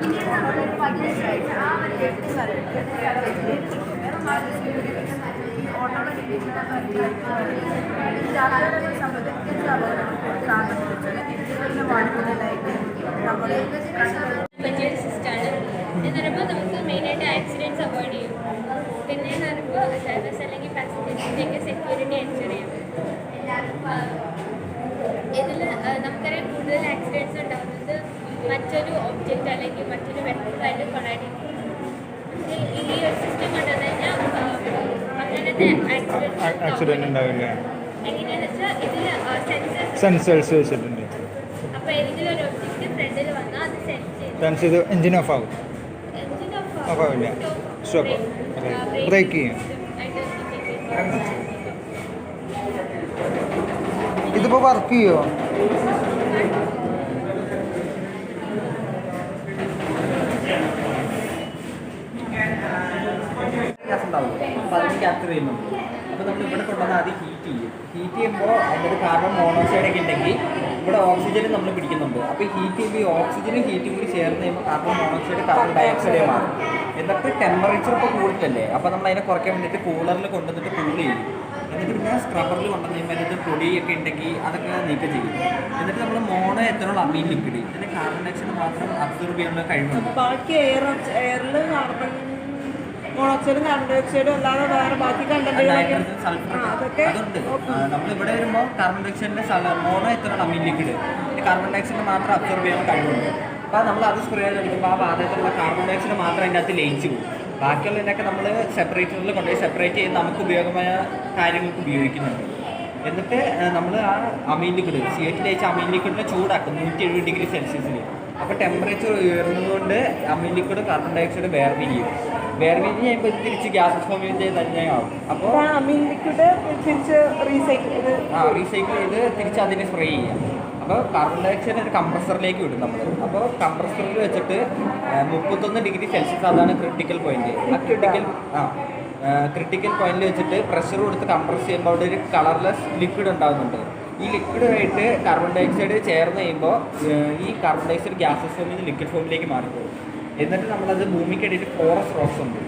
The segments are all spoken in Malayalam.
പിന്നെ നമ്മൾ പതിനഞ്ച് വയസ്സ് ആ ഒരു എട്ട് ഓട്ടോമാറ്റിക് സംബന്ധിച്ച നമ്മുടെ സിസ്റ്റമാണ് എന്ന് പറയുമ്പോൾ നമുക്ക് മെയിനായിട്ട് ആക്സിഡന്റ്സ് അവോയ്ഡ് ചെയ്യും പിന്നെ എന്ന് പറയുമ്പോൾ ഡ്രൈവേഴ്സ് അല്ലെങ്കിൽ പാസഞ്ചേഴ്സിന്റെയൊക്കെ സെക്യൂരിറ്റി ഇതിൽ നമുക്കറിയാം കൂടുതൽ ആക്സിഡന്റ്സ് ഉണ്ടാകുന്നത് മറ്റൊരു ഒബ്ജക്റ്റ് അല്ലെങ്കിൽ മറ്റൊരു വെഹിക്കിളായിട്ട് കൊളൈഡ് ഈ ഒരു സിസ്റ്റം കൊണ്ടുവന്നു കഴിഞ്ഞാൽ അങ്ങനത്തെ ആക്സിഡന്റ് ഉണ്ടാവില്ല? എങ്ങനെയാണെന്ന് വെച്ചാൽ ഇതിൽ സെൻസേഴ്സ് വെച്ചിട്ടുണ്ട്. അപ്പോൾ ഏതെങ്കിലും ഒരു ഒബ്ജക്റ്റ് ഫ്രണ്ടിൽ വന്നാൽ അത് സെൻസ് ചെയ്ത് engine off engine off off ആവില്ല. സ്റ്റോപ്പ് ബ്രേക്ക് ചെയ്യും. ഇതിപ്പോൾ വർക്ക് ചെയ്യുമോ ഉണ്ടാവും. നമ്മൾ ഇവിടെ കൊണ്ടുവന്ന് ആദ്യം ഹീറ്റ് ചെയ്യും. ഹീറ്റ് ചെയ്യുമ്പോൾ അതിന്റെ കാർബൺ മോണോക്സൈഡ് ഒക്കെ ഉണ്ടെങ്കിൽ ഇവിടെ ഓക്സിജനും നമ്മൾ പിടിക്കുന്നുണ്ട്. അപ്പോൾ ഹീറ്റ് ചെയ്യുമ്പോൾ ഈ ഓക്സിജനും ഹീറ്റും കൂടി ചേർന്ന് കഴിയുമ്പോൾ കാർബൺ മോണോക്സൈഡ് കാർബൺ ഡയോക്സൈഡ് മാറും. എന്നിട്ട് ടെമ്പറേച്ചർ ഇപ്പോൾ കൂടുതലല്ലേ? അപ്പോൾ നമ്മൾ അതിനെ കുറയ്ക്കാൻ വേണ്ടിയിട്ട് കൂളറിൽ കൊണ്ടുവന്നിട്ട് കൂൾ ചെയ്യും. എന്നിട്ട് പിന്നെ സ്ക്രബറിൽ കൊണ്ടുവന്ന് മറ്റേ പൊടിയൊക്കെ ഉണ്ടെങ്കിൽ അതൊക്കെ നീക്കം ചെയ്യും. എന്നിട്ട് നമ്മൾ മോണോ എത്തനുള്ള അമീൻ ലിക്വിഡ് ഇതിന് കാർബൺ ഡയോക്സൈഡ് മാത്രം അബ്സോർബ് ചെയ്യാനുള്ള കഴിവുണ്ട്. ബാക്കി എയർ എയറിൽ കാർബൺ മോണോക്സൈഡും കാർബൺ ഡയോക്സൈഡും അല്ലാതെ വേറെ ബാക്കി അതൊക്കെ ഇവിടെ വരുമ്പോൾ കാർബൺ ഡയോക്സൈഡിന്റെ മോണോ എത്ര അമീൻ ലിക്വിഡ് കാർബൺ ഡയോക്സൈഡ് മാത്രം അബ്സോർബ് ചെയ്യാൻ കഴിവുണ്ട്. അപ്പോൾ നമ്മൾ അത് സ്പ്രേ ചെയ്തെടുക്കുമ്പോൾ ആ വാതകത്തിലുള്ള കാർബൺ ഡയോക്സൈഡ് മാത്രം അതിന്റെ അകത്ത് ലയിച്ചു പോകും. ബാക്കിയുള്ളതിനൊക്കെ നമ്മൾ സെപ്പറേറ്ററിൽ കൊണ്ടുപോയി സെപ്പറേറ്റ് ചെയ്ത് നമുക്ക് ഉപയോഗമായ കാര്യങ്ങൾക്ക് ഉപയോഗിക്കുന്നുണ്ട്. എന്നിട്ട് നമ്മൾ ആ അമീൻ ലിക്വിഡ് സി എച്ച് അയച്ച അമീൻ ലിക്വിഡിനെ ചൂടാക്കും നൂറ്റി എഴുപത് ഡിഗ്രി സെൽഷ്യസിൽ അപ്പോൾ ടെമ്പറേച്ചർ ഉയർന്നതുകൊണ്ട് അമീൻ ലിക്വിഡ് കാർബൺ ഡയോക്സൈഡ് വേർതിരിയും വേർതിരിഞ്ഞ് കഴിയുമ്പോൾ തിരിച്ച് ഗ്യാസ് ഫോം ചെയ്ത് തന്നെ ആവും അപ്പോൾ അമീൻ ലിക്വിഡ് തിരിച്ച് റീസൈക്കിൾ ചെയ്ത് ആ റീസൈക്കിൾ ചെയ്ത് തിരിച്ച് അതിനെ സ്പ്രേ ചെയ്യാം. അപ്പോൾ കാർബൺ ഡയോക്സൈഡ് ഒരു കംപ്രസറിലേക്ക് വിടും നമ്മൾ അപ്പോൾ കംപ്രസറിൽ വെച്ചിട്ട് മുപ്പത്തൊന്ന് ഡിഗ്രി സെൽഷ്യസ് അതാണ് ക്രിട്ടിക്കൽ പോയിന്റ് ആ ക്രിട്ടിക്കൽ ആ ക്രിട്ടിക്കൽ പോയിന്റിൽ വെച്ചിട്ട് പ്രഷർ കൊടുത്ത് കംപ്രസ് ചെയ്യുമ്പോൾ അവിടെ ഒരു കളർലെസ് ലിക്വിഡ് ഉണ്ടാകുന്നുണ്ട് ഈ ലിക്വിഡുമായിട്ട് കാർബൺ ഡയോക്സൈഡ് ചേർന്ന് കഴിയുമ്പോൾ ഈ കാർബൺ ഡയോക്സൈഡ് ഗ്യാസസ് ഫോമിൽ നിന്ന് ലിക്വിഡ് ഫോമിലേക്ക് മാറിപ്പോകും. എന്നിട്ട് നമ്മളത് ഭൂമിക്കടിയിട്ട് ഫോറസ് റോക്സ് ഉണ്ട്.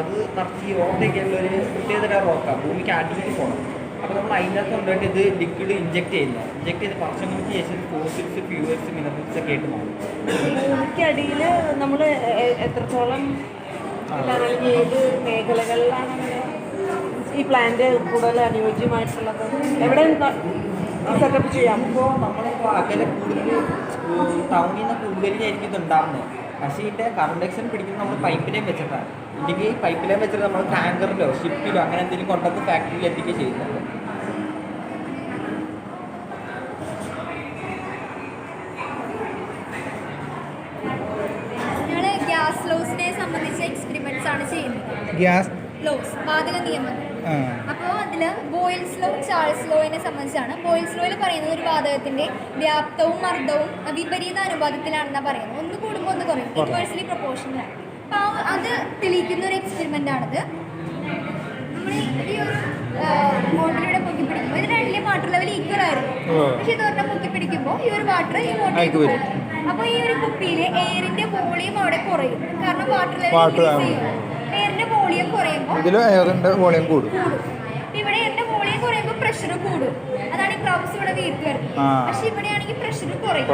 അത് നിറച്ച് ഈ റോട്ടൊക്കെയുള്ള ഒരു പ്രത്യേകതര റോക്കാണ് ഭൂമിക്ക് അടിയിൽ പോകണം അപ്പോൾ നമ്മൾ അതിനകത്ത് കൊണ്ടുപോയിട്ട് ഇത് ലിക്വിഡ് ഇഞ്ചെക്ട് ചെയ്യുന്ന. ഇഞ്ചെക്ട് ചെയ്ത് വർഷങ്ങൾക്ക് ശേഷം ഫോസിൽസ് ഫ്യൂവൽസ് മിനറൽസ് ഒക്കെ ആയിട്ട് മാറും ഭൂമിക്കടിയിൽ നമ്മൾ എത്രത്തോളം ഏത് മേഖലകളിലാണ് ഈ പ്ലാന്റ് കൂടുതൽ അനുയോജ്യമായിട്ടുള്ളത്? എവിടെ സെറ്റപ്പ് ചെയ്യാം? ഇപ്പോൾ നമ്മളിപ്പോൾ അകലെ കൂടുതൽ ടൗണിൽ നിന്ന് കൂടുതലായിരിക്കും ഇത് ഉണ്ടാകുന്നത് പക്ഷേ ഇതിന്റെ കറണ്ടക്ഷൻ പിടിക്കുന്നത് നമ്മൾ പൈപ്പിലേയും വെച്ചിട്ടാണ് ഇല്ലെങ്കിൽ പൈപ്പിലേയും വെച്ചിട്ട് നമ്മൾ ടാങ്കറിലോ ഷിപ്പിലോ അങ്ങനെ എന്തെങ്കിലും കൊണ്ടുവന്ന് ഫാക്ടറിയിൽ എത്തിക്കുകയും ചെയ്യുന്നുണ്ട് ഞങ്ങൾ ഗ്യാസ് ലോസിനെ സംബന്ധിച്ച എക്സ്പെരിമെന്റ്സ് ആണ് ചെയ്യുന്നത് ഗ്യാസ് ലോസ് വാതക നിയമങ്ങൾ. അപ്പോ അപ്പോൾ അതിൽ ബോയിൽസ് ലോ ചാൾസ് ലോയിനെ സംബന്ധിച്ചാണ്. ബോയിൽസ് ലോയിൽ പറയുന്നത് ഒരു വാതകത്തിന്റെ വ്യാപ്തവും മർദ്ദവും വിപരീത അനുപാതത്തിലാണെന്നാണ് പറയുന്നത്. ഒന്ന് കൂടുമ്പോൾ ഒന്ന് കുറയും. ഇൻവേഴ്സ്ലി പ്രൊപ്പോർഷനിലാണ് അപ്പോൾ അത് തെളിയിക്കുന്ന ഒരു എക്സ്പെരിമെന്റ് ആണത്. നമ്മൾ ഈ ഒരു മോട്ടറിലൂടെ പൊക്കി പിടിക്കുമ്പോൾ ഇത് രണ്ടിലെ വാട്ടർ ലെവൽ ഈക്വൽ ആയിരുന്നു. ഓ. പക്ഷെ ഇത് പൊക്കി പിടിക്കുമ്പോൾ ഈ ഒരു വാട്ടർ ഈ മോട്ടറിലേക്ക്. പോകും അപ്പോൾ ഈ ഒരു കുപ്പിയിലെ എയറിന്റെ വോളിയം അവിടെ കുറയും. കാരണം വാട്ടർ ലെവൽ വോളിയം കുറയുമ്പോൾ ഇതിൽ എയറിന്റെ വോളിയം കൂടും. ഇവിടെ എന്റെ വോളിയം കുറയുമ്പോൾ പ്രഷർ കൂടും. അതാണ് ഈ ക്ലൗഡ്സ് ഇവിടെ വീർത്ത് വരുന്നത്. പക്ഷെ ഇവിടെയാണെങ്കിൽ പ്രഷർ കുറയും.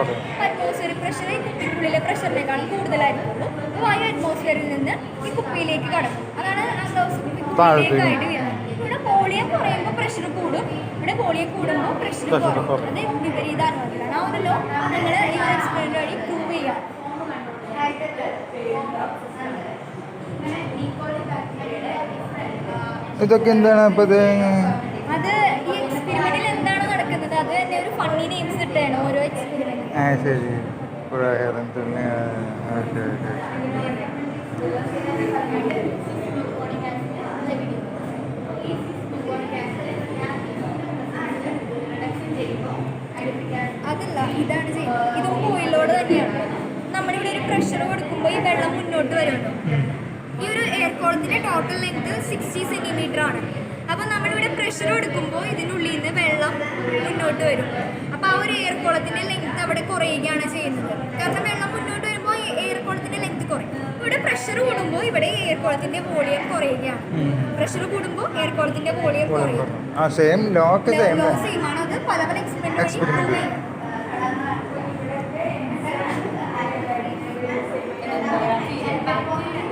അറ്റ്മോസ്ഫിയർ പ്രഷർ ഈ കുപ്പിക്കുള്ളിലെ പ്രഷറിനേക്കാളും കൂടുതലായിരിക്കുള്ളൂ. വായു അറ്റ്മോസ്ഫിയറിൽ നിന്ന് ഈ കുപ്പിയിലേക്ക് കടക്കും. അതാണ് ആ ഗ്ലൗസ് താഴോട്ട് കുപ്പിയിലേക്കായിട്ട് വരുന്നത്. ഇവിടെ വോളിയം കുറയുമ്പോൾ പ്രഷർ കൂടും. ഇവിടെ വോളിയം കൂടുമ്പോൾ പ്രഷർ കുറയും. അത് വിപരീതാനുമതിയാണ് ആ ഒരു ലോ നിങ്ങൾ ഈ ഒരു എക്സ്പെരിമെന്റ് വഴി പ്രൂവ് ചെയ്യാം. ഇതൊക്കെ എന്താണ് അപ്പോൾ ഇത്? ആ ശരി തന്നെ ഓക്കെ ഓക്കെ അതല്ല ഇതാണ് ചെയ്യുന്നത് ഇതും കോയിലോട് തന്നെയാണ്. നമ്മളിവിടെ ഒരു പ്രഷർ കൊടുക്കുമ്പോൾ ഈ വെള്ളം മുന്നോട്ട് വരുമല്ലോ കോളത്തിന്റെ ടോട്ടൽ ലെങ്ത് സിക്സ്റ്റി സെന്റിമീറ്റർ ആണ്. അപ്പോൾ നമ്മളിവിടെ പ്രഷർ കൊടുക്കുമ്പോൾ ഇതിനുള്ളിൽ നിന്ന് വെള്ളം മുന്നോട്ട് വരും. അപ്പോൾ ആ ഒരു എയർ കുളത്തിന്റെ ലെങ്ത് അവിടെ കുറയുകയാണ് ചെയ്യുന്നത്. കാരണം വെള്ളം മുന്നോട്ട് വരുമ്പോൾ എയർ കുളത്തിന്റെ ലെങ്ത് കുറയും. ഇവിടെ പ്രഷർ കൂടുമ്പോൾ ഇവിടെ എയർ കുളത്തിന്റെ വോളിയം കുറയുകയാണ്. പ്രഷർ കൂടുമ്പോൾ എയർ കുളത്തിന്റെ വോളിയം കുറയും. സെയിം ആണ്. അത് പല പല എക്സ്പെരിമെന്റ് വഴി Experiment. prove ചെയ്യും.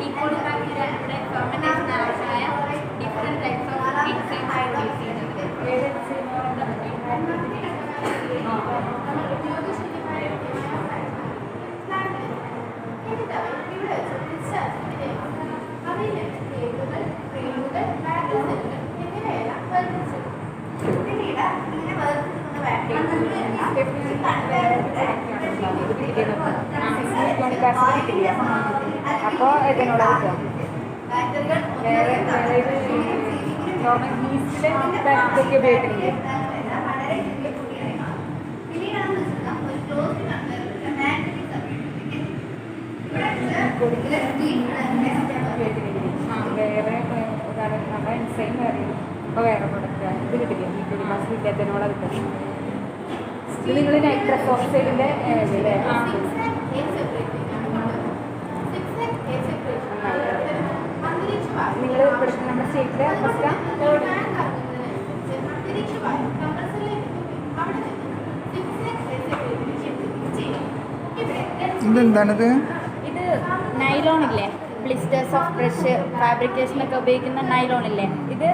ഈക്വൽ ബാക്ടീരിയ ഇവിടെ ഫെർമെന്റേഷൻ ആവശ്യമായ different types of enzymes produce അപ്പോൾ കിട്ടും വേറെ വേറെ നോർമൽ ഈസ്റ്റിലെ ഇതൊക്കെ ഉപയോഗിക്കുന്നില്ലേ? വേറെ നമ്മുടെ എൻസൈം വേറെ അപ്പോൾ വേറെ പ്രൊഡക്റ്റ് ഇത് കിട്ടില്ല? ഈ കുടി മാസം കിട്ടും. ഇത് നിങ്ങൾ നൈട്രസ് ഓക്സൈഡിന്റെ ഇതില്ലേ ആ. നിങ്ങൾ നമ്മുടെ സ്റ്റേറ്റിലെ ഇതെന്താണിത്? ഇത് നൈലോൺ ഇല്ലേ? ബ്ലിസ്റ്റേഴ്സ് ഓഫ് ബ്രഷ് ഫാബ്രിക്കേഷനൊക്കെ ഉപയോഗിക്കുന്ന നൈലോൺ ഇല്ലേ? ഇത്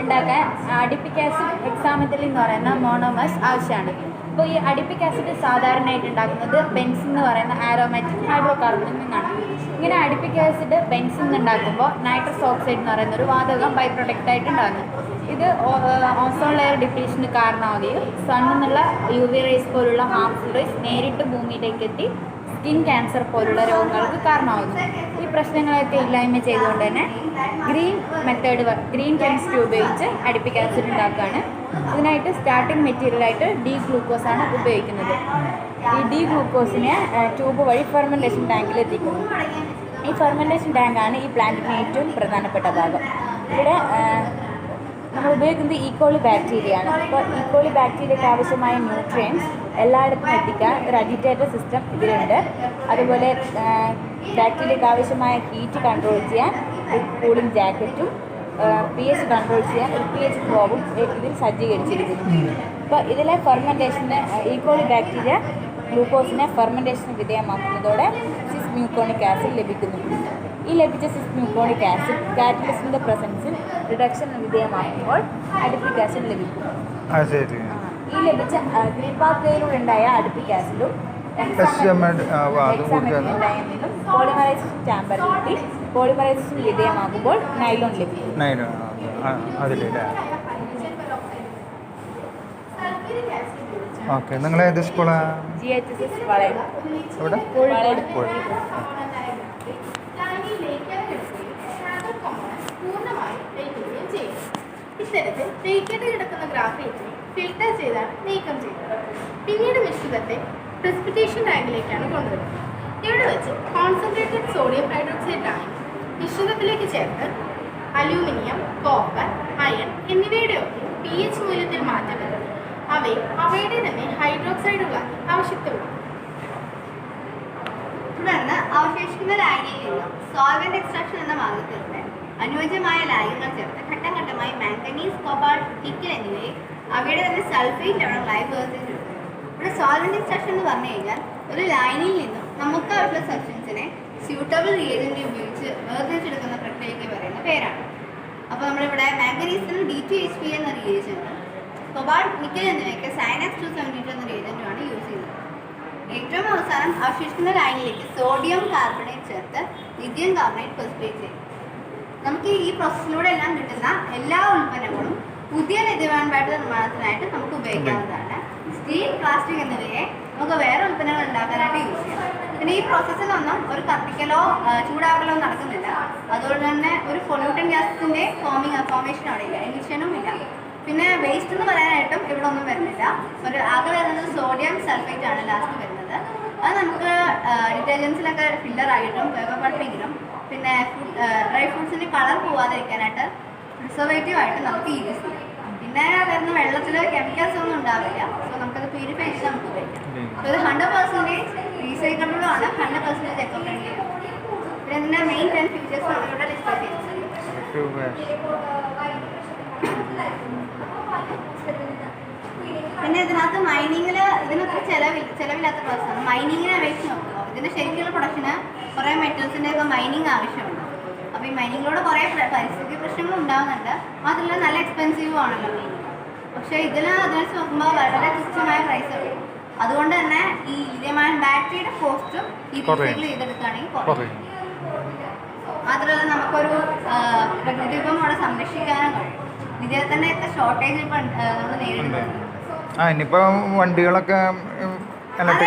ഉണ്ടാക്കാൻ അഡിപ്പിക് ആസിഡ് എക്സാമത്തിൽ എന്ന് പറയുന്ന മോണോമേഴ്സ് ആവശ്യമാണ്. അപ്പോൾ ഈ അഡിപ്പിക് ആസിഡ് സാധാരണയായിട്ട് ഉണ്ടാക്കുന്നത് ബെൻസ് എന്ന് പറയുന്ന ആരോമാറ്റിക് ഹൈഡ്രോ കാർബണിൽ നിന്നാണ്. ഇങ്ങനെ അഡിപ്പിക് ആസിഡ് ബെൻസ് നിന്ന് ഉണ്ടാക്കുമ്പോൾ നൈട്രസ് ഓക്സൈഡ് എന്ന് പറയുന്ന ഒരു വാതകം ബൈ പ്രൊഡക്റ്റ് ആയിട്ട് ഉണ്ടാകുന്നു. ഇത് ഓസോൺ ലെയർ ഡിപ്ലീഷന് കാരണമാവുകയും സണ്ണിൽ നിന്നുള്ള യു വി റേസ് പോലുള്ള ഹാർംഫുൾ റേസ് നേരിട്ട് ഭൂമിയിലേക്ക് എത്തി സ്കിൻ ക്യാൻസർ പോലുള്ള രോഗങ്ങൾക്ക് കാരണമാകുന്നു ഈ പ്രശ്നങ്ങളൊക്കെ ഇല്ലായ്മ ചെയ്തുകൊണ്ട് തന്നെ ഗ്രീൻ മെത്തേഡ് ഗ്രീൻ കെമിസ്ട്രി ഉപയോഗിച്ച് അഡിപ്പിക് ആസിഡ് ഉണ്ടാക്കുകയാണ്. ഇതിനായിട്ട് സ്റ്റാർട്ടിംഗ് മെറ്റീരിയലായിട്ട് ഡി ഗ്ലൂക്കോസ് ആണ് ഉപയോഗിക്കുന്നത്. ഈ ഡി ഗ്ലൂക്കോസിനെ ട്യൂബ് വഴി ഫെർമെന്റേഷൻ ടാങ്കിൽ എത്തിക്കുന്നു. ഈ ഫെർമെന്റേഷൻ ടാങ്കാണ് ഈ പ്ലാന്റിന് ഏറ്റവും പ്രധാനപ്പെട്ട ഭാഗം. ഇവിടെ നമ്മൾ ഉപയോഗിക്കുന്നത് ഈക്കോളി ബാക്ടീരിയ ആണ്. അപ്പോൾ ഈക്കോളി ബാക്ടീരിയയ്ക്ക് ആവശ്യമായ ന്യൂട്രിയൻസ് എല്ലായിടത്തും എത്തിക്കാൻ ഒരു അജിറ്റേറ്റർ സിസ്റ്റം ഇതിലുണ്ട്. അതുപോലെ ബാക്ടീരിയക്ക് ആവശ്യമായ ഹീറ്റ് കൺട്രോൾ ചെയ്യാൻ കൂളിംഗ് ജാക്കറ്റും പി എച്ച് കൺട്രോൾ ചെയ്യാൻ ഒരു പി എച്ച് പ്രോബും ഇതിൽ സജ്ജീകരിച്ചിരിക്കുന്നു. അപ്പോൾ ഇതിലെ ഫെർമെന്റേഷന് ഈക്കോളി ബാക്ടീരിയ ഗ്ലൂക്കോസിനെ ഫെർമെന്റേഷന് വിധേയമാക്കുന്നതോടെ സിസ് മ്യൂക്കോണിക് ആസിഡ് ലഭിക്കുന്നു. ഈ ലഭിച്ച സിസ് മ്യൂക്കോണിക് ആസിഡ് കാറ്റലിസ്റ്റിന്റെ പ്രസൻസിൽ റിഡക്ഷന് വിധേയമാകുമ്പോൾ അടുപ്പിക് ആസിഡ് ലഭിക്കും. ഈ ലഭിച്ച ഗ്രീൻ പാത്വേയിലൂടെ ഉണ്ടായ അടുപ്പിക് ആസിഡും പോളിമറൈസേഷൻ വിധേയമാകുമ്പോൾ നൈലോൺ ലഭിക്കും. ഓക്കെ നിങ്ങളേത് ഏത് സ്കൂളാണ് G H S S Valayam എവിടെ കോഴിക്കോട്. കോഴിക്കോട്. ഇത്തരത്തിൽ കിടക്കുന്ന ഗ്രാഫൈറ്റിനെ ഫിൽട്ടർ ചെയ്താണ് നീക്കം ചെയ്യുന്നത്. പിന്നീട് മിശ്രിതത്തെ പ്രസിപ്പിറ്റേഷൻ ടാങ്കിലേക്കാണ് കൊണ്ടുവരുന്നത്. ഇവിടെ വെച്ച് കോൺസെൻട്രേറ്റഡ് സോഡിയം ഹൈഡ്രോക്സൈഡ് ആണ് മിശ്രിതത്തിലേക്ക് ചേർത്ത് അലൂമിനിയം കോപ്പർ അയൺ എന്നിവയുടെ ഒക്കെ പി എച്ച് മൂല്യത്തിൽ മാറ്റം വരുന്നത് അവയെ അവയുടെ തന്നെ ഹൈഡ്രോക്സൈഡുകൾ ആവശ്യപ്പെടുന്നു തുടർന്ന് അവശേഷിക്കുന്ന ലായനിയിൽ നിന്നും സോൾവെന്റ് എക്സ്ട്രാക്ഷൻ എന്ന ഭാഗത്തിലൂടെ അനുയോജ്യമായ ലായങ്ങൾ ചേർത്ത് ഘട്ടം ഘട്ടമായി മാംഗനീസ് കോബാൾട്ട് നിക്കൽ എന്നിവയെ അവയുടെ തന്നെ സൾഫേറ്റ് ലവണങ്ങളായി വേർതിരിച്ചെടുക്കും ഇവിടെ സോൾവെന്റ് എക്സ്ട്രാക്ഷൻ എന്ന് പറഞ്ഞു കഴിഞ്ഞാൽ ഒരു ലൈനിൽ നിന്നും നമുക്ക് അവരുടെ സബ്സ്റ്റൻസിനെ സ്യൂട്ടബിൾ റിയേജന്റ് ഉപയോഗിച്ച് വേർതിരിച്ചെടുക്കുന്ന പ്രക്രിയയ്ക്ക് പറയുന്ന പേരാണ്. അപ്പോൾ നമ്മളിവിടെ മാംഗനീസിന് ഡി ടു എച്ച് പി എന്ന റിയേജന്റും കൊബാൾട്ട് നിക്കൽ എന്നിവയ്ക്ക് സൈനാക്സ് ടു സെവന്റി ടു എന്ന റിയേജന്റുമാണ് യൂസ് ചെയ്യുന്നത്. ഏറ്റവും അവസാനം അവശേഷിക്കുന്ന ലൈനിലേക്ക് സോഡിയം കാർബണേറ്റ് ചേർത്ത് ലിഥിയം കാർബണേറ്റ് പെർസ്പേറ്റ് ചെയ്യും നമുക്ക് ഈ പ്രോസസ്സിലൂടെ എല്ലാം കിട്ടുന്ന എല്ലാ ഉൽപ്പന്നങ്ങളും പുതിയ നിധിവാൻപാട്ട് നിർമ്മാണത്തിനായിട്ട് നമുക്ക് ഉപയോഗിക്കാവുന്നതാണ്. സ്റ്റീൽ പ്ലാസ്റ്റിക് എന്നിവയെ നമുക്ക് വേറെ ഉൽപ്പന്നങ്ങൾ ഉണ്ടാക്കാനായിട്ട് യൂസ് ചെയ്യാം. പിന്നെ ഈ പ്രോസസ്സിലൊന്നും ഒരു കത്തിക്കലോ ചൂടാക്കലോ നടക്കുന്നില്ല. അതുകൊണ്ട് തന്നെ ഒരു പൊല്യൂട്ടൻ ഗ്യാസിന്റെ ഫോമിങ് ഫോമേഷൻ അവിടെ ഇല്ല. എമിഷനും ഇല്ല. പിന്നെ വേസ്റ്റ് എന്ന് പറയാനായിട്ടും ഇവിടെ ഒന്നും വരുന്നില്ല. ഒരു ആകെ വരുന്നത് സോഡിയം സൾഫേറ്റ് ആണ് ലാസ്റ്റ് വരുന്നത്. അത് നമുക്ക് ഡിറ്റർജൻസിലൊക്കെ ഫില്ലർ ആയിട്ടും പേപ്പർ പൾപ്പിങ്ങിനും പിന്നെ ഡ്രൈ ഫ്രൂട്ട്സിന് കളർ പോവാതിരിക്കാനായിട്ട് പ്രിസർവേറ്റീവ് ആയിട്ട് നമുക്ക് യൂസ് ചെയ്യാം. പിന്നെ വരുന്ന വെള്ളത്തിൽ കെമിക്കൽസ് ഒന്നും ഉണ്ടാവില്ല. സോ നമുക്കത് പ്യൂരിഫൈ ചെയ്ത് നമുക്ക് ഉപയോഗിക്കാം. സോ ഇത് ഹൺഡ്രഡ് പെർസെന്റേജ് റീസൈക്കിളബിളും ആണ്. ഹൺഡ്രഡ് പെർസെന്റേജ് എക്കോ ഫ്രണ്ട്ലി പിന്നെ ഇതിന്റെ മെയിൻ ടെൻ ഫീച്ചേഴ്സ് നമ്മളിവിടെ ഡിസ്കസ് ചെയ്യുന്നത്. പിന്നെ ഇതിനകത്ത് മൈനിങ്ങിൽ ഇതിനൊക്കെ ചിലവില്ല ചിലവില്ലാത്ത പ്രോസസ്സാണ് മൈനിങ്ങിനെ വെച്ച് നോക്കുമ്പോൾ ഇതിന്റെ ശരിക്കുള്ള പ്രൊഡക്ഷന് കുറേ മെറ്റൽസിന്റെ ഒക്കെ മൈനിങ് ആവശ്യമുണ്ട്. അപ്പോൾ ഈ മൈനിങ്ങിലൂടെ കുറേ പ്ര- പരിസ്ഥിതി പ്രശ്നങ്ങൾ ഉണ്ടാകുന്നുണ്ട് മാത്രമല്ല നല്ല എക്സ്പെൻസീവ് ആണല്ലോ പക്ഷേ ഇതിൽ അതിനെ വെച്ച് നോക്കുമ്പോൾ വളരെ തുച്ഛമായ പ്രൈസ് ഉള്ളൂ. അതുകൊണ്ട് തന്നെ ഈ ഇതേമാൻ ബാറ്ററിയുടെ കോസ്റ്റും ഈ പ്രൊഡക്റ്റിൽ റീസൈക്കിൾ ചെയ്തെടുക്കുകയാണെങ്കിൽ കുറയും. മാത്രമല്ല നമുക്കൊരു പ്രകൃതി വിഭവം അവിടെ സംരക്ഷിക്കാനും കഴിയും. ഇതിൽ തന്നെ ഷോർട്ടേജ് ഇപ്പം നമ്മൾ നേരിടുന്നുണ്ട്. ആ ഇനിയിപ്പോൾ വണ്ടികളൊക്കെ അമേരിക്ക,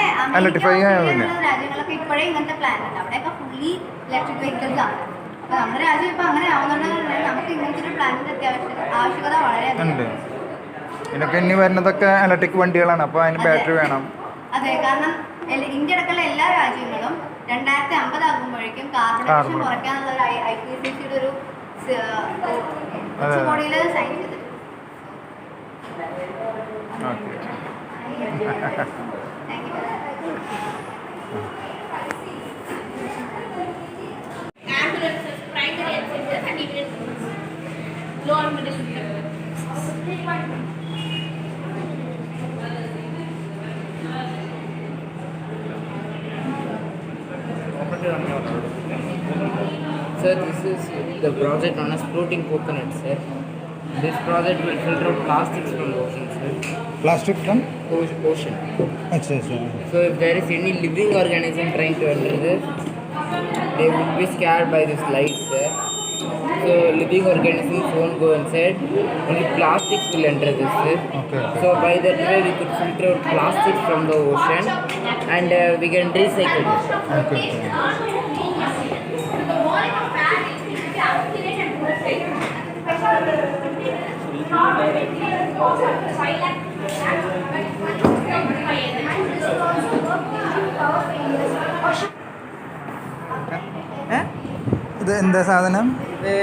ആവുന്നില്ലേ രാജ്യങ്ങളൊക്കെ ഇപ്പോഴേ ഇങ്ങനത്തെ പ്ലാൻ ഉണ്ട്. അവിടെയൊക്കെ ഫുള്ളി ഇലക്ട്രിക് വെഹിക്കിൾസ് ആണ്. അപ്പോൾ നമ്മുടെ രാജ്യം ഇപ്പൊ അങ്ങനെ ആവുന്നുണ്ടെങ്കിൽ നമുക്ക് ഇങ്ങനത്തെ ഒരു പ്ലാനിന്റെ അത്യാവശ്യം ആവശ്യകത വളരെ ഉണ്ട്. ഇതിനൊക്കെ ഇനി വരുന്നതൊക്കെ ഇലക്ട്രിക് വണ്ടികളാണ്. അപ്പോൾ അതിന് ബാറ്ററി വേണം. അതെ കാരണം ഇന്ത്യ അടക്കമുള്ള എല്ലാ രാജ്യങ്ങളും രണ്ടായിരത്തി അമ്പത് ആകുമ്പോഴേക്കും കാർബൺ എമിഷൻ Carbon. കുറയ്ക്കാന്നുള്ള ഒരു ഐ പി സി സിയുടെ ഒരു. ഉച്ചകോടിയിൽ സൈൻ ചെയ്തിട്ടുണ്ട്. Okay. Sir, this is the project known as floating coconut, sir. This project will filter out plastics from the ocean, sir. Plastic from? Ocean. Achha, achha. So if there is any living organism trying to enter this, they would be scared by this lights there. So living organisms won't go inside. Only plastics will enter this. Okay, okay. So by that way we could filter out plastics from the ocean and uh, we can recycle it. Okay. okay. ഇത് എന്താ സാധനം? ഇത്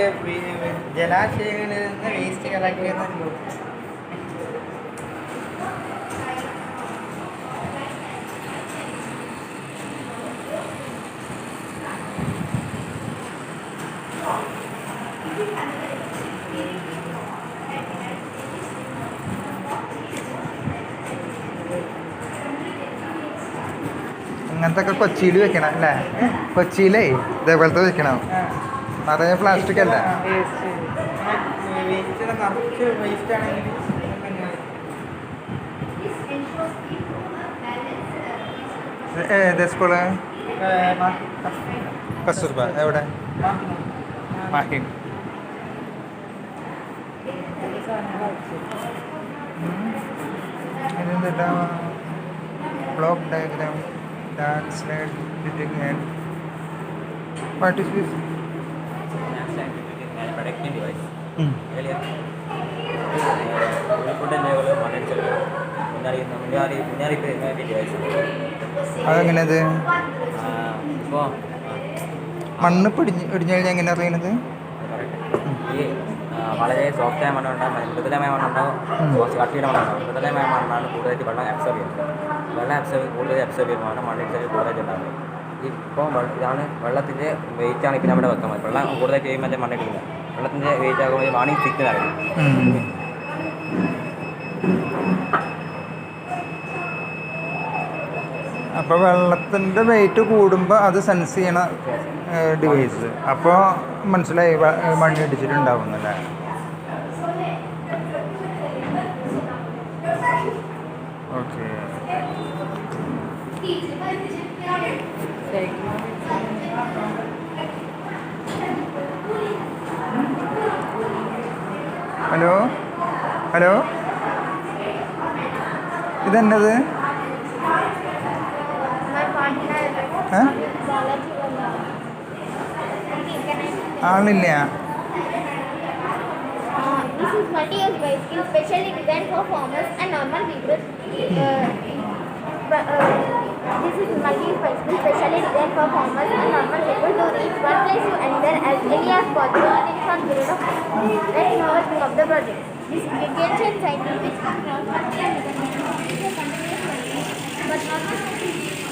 ജലാശയങ്ങളിൽ നിന്ന് വേസ്റ്റ് കളക്ട് ചെയ്യുന്ന ഇങ്ങനത്തെ ഒക്കെ കൊച്ചിയിൽ വെക്കണം അല്ലേ? കൊച്ചിയിലേ ഇതേപോലത്തെ വെക്കണം? നിറയെ പ്ലാസ്റ്റിക് അല്ല? ഏത് സ്കൂൾ കസ്തൂർബ. എവിടെ? ഇതെന്താ block diagram. Dark slide detecting and what is this protecting Earlier, കോഴിക്കോട്ടെ ലേവൽ മണ്ണിച്ചൽ മുന്നറിയിപ്പ് മുന്നറിയിപ്പ് മുന്നറിയിപ്പ് ഡിവൈസ് അതെങ്ങനെയത്? ഇപ്പോൾ മണ്ണ് പിടിഞ്ഞ് ഇടിഞ്ഞു എങ്ങനെ അറിയണത് ഈ വളരെ സോഫ്റ്റായ മണ്ണുണ്ടാകും മൃദുലമായ മണ്ണുണ്ടാവും കുറച്ച് കട്ടിയുടെ മണ്ണുണ്ടാവും മൃദുലമായ മണ്ണാണ് കൂടുതലായിട്ട് വെള്ളം അബ്സോർബ് ചെയ്യുന്നത് വെള്ളം അബ്സർവ് കൂടുതൽ അബ്സർവ് ചെയ്യുന്നതാണ് മണ്ണിൽ കൂടുതലായിട്ട് ഉണ്ടാകുന്നത് ഇപ്പോൾ ഇതാണ് വെള്ളത്തിന്റെ വെയിറ്റ് ആണ് ഇപ്പം നമ്മുടെ വെക്കുന്നത് വെള്ളം കൂടുതൽ ചെയ്യുമ്പോൾ അതിന്റെ മണ്ണിട്ടില്ല വെള്ളത്തിന്റെ വെയിറ്റ് ആകുമ്പോൾ വാണി തിക്ക് നടക്കും അപ്പോൾ വെള്ളത്തിന്റെ വെയിറ്റ് കൂടുമ്പോൾ അത് സെൻസ് ചെയ്യണ ഡിവൈസ് അപ്പോൾ മനസ്സിലായി വ- മണ്ണ് ഇടിച്ചിട്ടുണ്ടാവുന്നല്ലേ ഓക്കെ ഹലോ ഹലോ ഇതെന്നത് ആളില്ല This is multi-use bicycle specially designed for farmers and normal people. Uh, uh, this is multi-use bicycle specially designed for farmers and normal people to reach one place to another as early as possible in a short period of time. Let's know the thing of the project. This vegetation cycle which can is cycle, but not more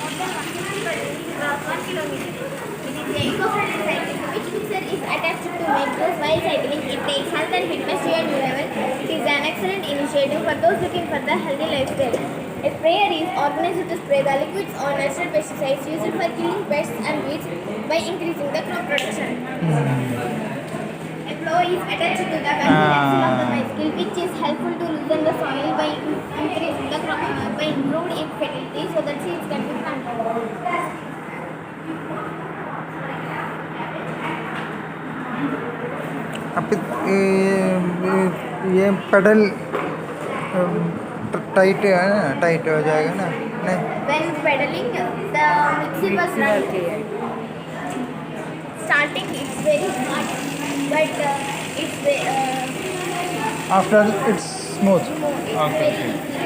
than 150 per cross one kilometer. It is the eco-friendly cycle which user is attached to make those while cycling. It takes health and fitness to a new level. It is an excellent initiative for those looking for the healthy lifestyle. A sprayer is organized to spray the liquids or natural pesticides used for killing pests and weeds by increasing the crop production. A plow is attached to the axle of the bicycle, which is helpful to loosen the soil by increasing the crop by improving its fertility so that seeds can be planted. ये पेडल टाइट है ना टाइट हो जाएगा ना नहीं When pedaling, the mixie was running. Starting, it's very hard, but uh, it's ve- uh, after it's smooth it's Okay. very easy.